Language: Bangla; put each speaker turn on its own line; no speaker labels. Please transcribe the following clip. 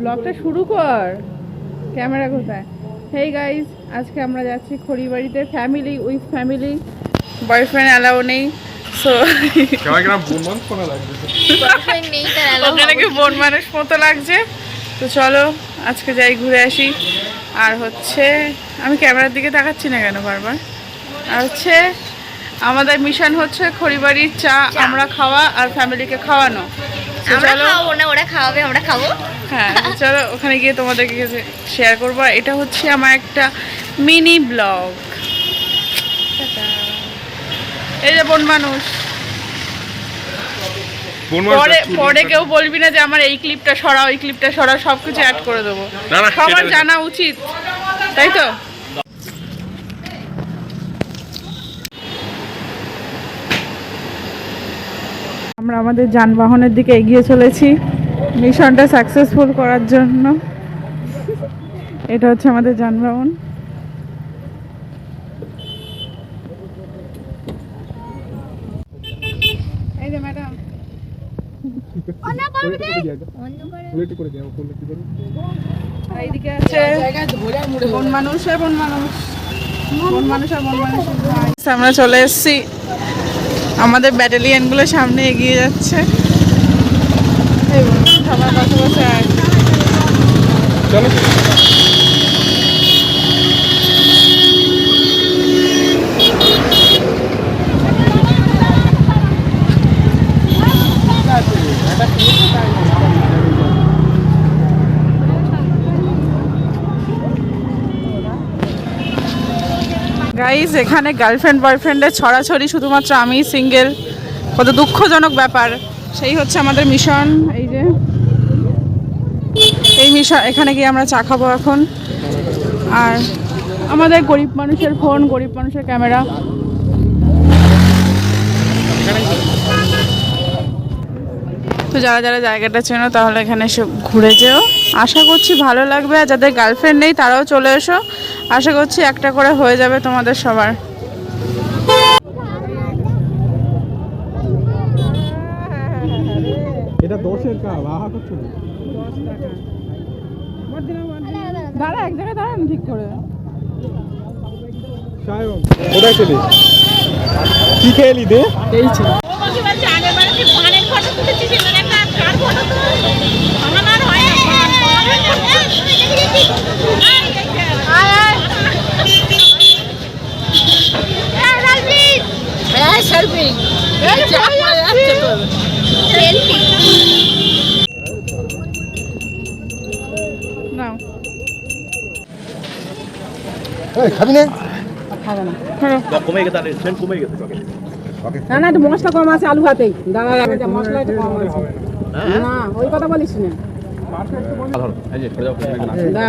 ব্লগটা শুরু কর। ক্যামেরা কোথায়? হেই গাইস আজকে আমরা যাচ্ছি খড়িবাড়িতে। Family with family boyfriend allow নেই। সো নাকি বন মানুষ মতো লাগছে? তো চলো আজকে যাই ঘুরে আসি। আর হচ্ছে আমি ক্যামেরার দিকে তাকাচ্ছি না কেন বারবার? আর হচ্ছে আমাদের মিশন হচ্ছে খড়িবাড়ির চা আমরা খাওয়া আর ফ্যামিলিকে খাওয়ানো।
আমরা
চলো।
না ওরা খাওয়াবে আমরা খাব।
হ্যাঁ চলো ওখানে গিয়ে তোমাদেরকে শেয়ার করব। এটা হচ্ছে আমার একটা মিনি ব্লগ এই যে বন মানুষ। পরে পরে কেউ বলবি না যে আমার এই ক্লিপটা সরাও এই ক্লিপটা সরাও সবকিছু অ্যাড করে দেবো। সবার জানা উচিত। তাই তো? আমরা আমাদের যানবাহনের দিকে এগিয়ে চলেছি। মিশনটা সাকসেসফুল করার জন্য। এটা হচ্ছে আমাদের যানবাহন। এইদিকে আছে বন মানুষ বন মানুষ বন মানুষ আর বন মানুষ আমরা চলে এসেছি আমাদের ব্যাটালিয়ানগুলো সামনে এগিয়ে যাচ্ছে। সবার বন পাশে বসে
চলো।
গাইজ এখানে গার্লফ্রেন্ড বয়ফ্রেন্ডের ছড়াছড়ি শুধুমাত্র আমি সিঙ্গেল কত দুঃখজনক ব্যাপার। সেই হচ্ছে আমাদের মিশন এই যে। এই মিশন এখানে গিয়ে আমরা চা খাব এখন। আর আমাদের গরিব মানুষের ফোন গরিব মানুষের ক্যামেরা তো যারা যারা জায়গাটা চেনো, তাহলে এখানে এসে ঘুরে যেও। আশা করছি ভালো লাগবে। আর যাদের গার্লফ্রেন্ড নেই, তারাও চলে এসো। আশা করছি একটা করে হয়ে যাবে তোমাদের সবার।
এটা দশের কাপ আহা করছ
দাঁড়া এক জায়গায় দাঁড়ান ঠিক করে।
কোথায় কি খেয়েলি দে?
এই ছিল নাও
খাবি না।
ধরো।
না না একটু মশলা কম আছে আলু হাতেই দাদা দাদা মশলা একটু কম আছে। না। ওই কথা বলিস না। দা